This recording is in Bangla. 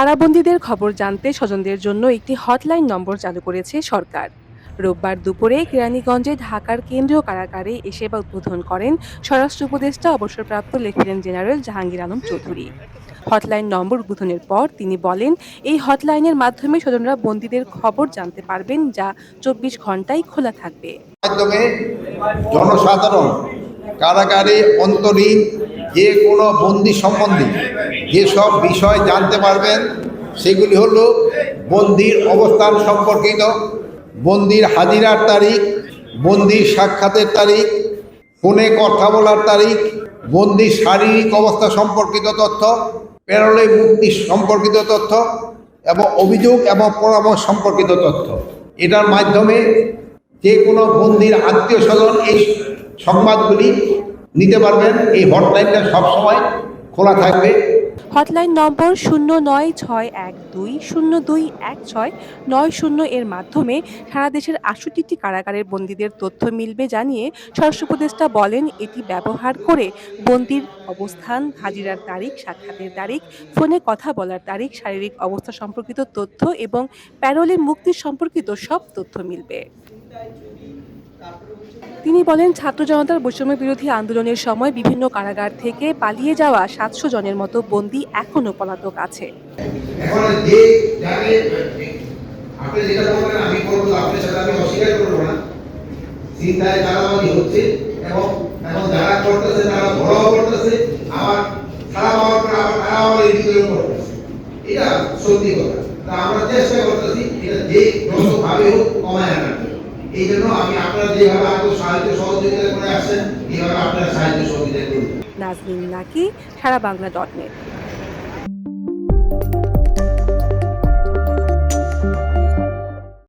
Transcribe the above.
কারাবন্দীদের খবর জানতে স্বজনদের জন্য একটি হটলাইন নম্বর চালু করেছে সরকার। রোববার দুপুরে কেরানীগঞ্জে ঢাকার কেন্দ্রীয় কারাগারে এ সেবা উদ্বোধন করেন স্বরাষ্ট্র উপদেষ্টা, অবসরপ্রাপ্ত lieutenant general Jahangir Alam Chowdhury. Hotline number উদ্বোধনের পর তিনি বলেন, এই হটলাইনের মাধ্যমে স্বজনরা বন্দীদের খবর জানতে পারবেন যা চব্বিশ ঘন্টাই খোলা থাকবে। জনসাধারণ কারাগারে অন্তরীণ যে কোনো বন্দি সম্বন্ধে যেসব বিষয় জানতে পারবেন, সেগুলি হলো বন্দির অবস্থান সম্পর্কিত, বন্দির হাজিরার তারিখ, বন্দির সাক্ষাতের তারিখ, ফোনে কথা বলার তারিখ, বন্দির শারীরিক অবস্থা সম্পর্কিত তথ্য, প্যারোলে মুক্তি সম্পর্কিত তথ্য এবং অভিযোগ এবং পরামর্শ সম্পর্কিত তথ্য। এটার মাধ্যমে যে কোনো বন্দির আত্মীয় স্বজন এই সংবাদগুলি নিতে পারবেন। এই হটলাইনটা সবসময় খোলা থাকবে। হটলাইন নম্বর শূন্য নয় ছয় এক দুই শূন্য দুই এক ছয় নয় শূন্য এর মাধ্যমে সারা দেশের আটষট্টিটি কারাগারের বন্দীদের তথ্য মিলবে জানিয়ে স্বরাষ্ট্র উপদেষ্টা বলেন, এটি ব্যবহার করে বন্দির অবস্থান, হাজিরার তারিখ, সাক্ষাতের তারিখ, ফোনে কথা বলার তারিখ, শারীরিক অবস্থা সম্পর্কিত তথ্য এবং প্যারোলে মুক্তির সম্পর্কিত সব তথ্য মিলবে। তিনি বলেন, ছাত্র জনতার বৈষম্য বিরোধী আন্দোলনের সময় বিভিন্ন কারাগার থেকে পালিয়ে যাওয়া সাতশো জনের মতো বন্দী এখনও পলাতক আছে। এখন এখন আমরা চেষ্টা করতেছি, এটা যে হোক কমায় আনার। এই জন্য আমি আপনারা যেভাবে আমাকে সাহায্য সহযোগিতা করে এইভাবে আপনারা সাহায্য সহযোগিতা করুন। নাজমিন নাকি, সারা বাংলা ডট নেট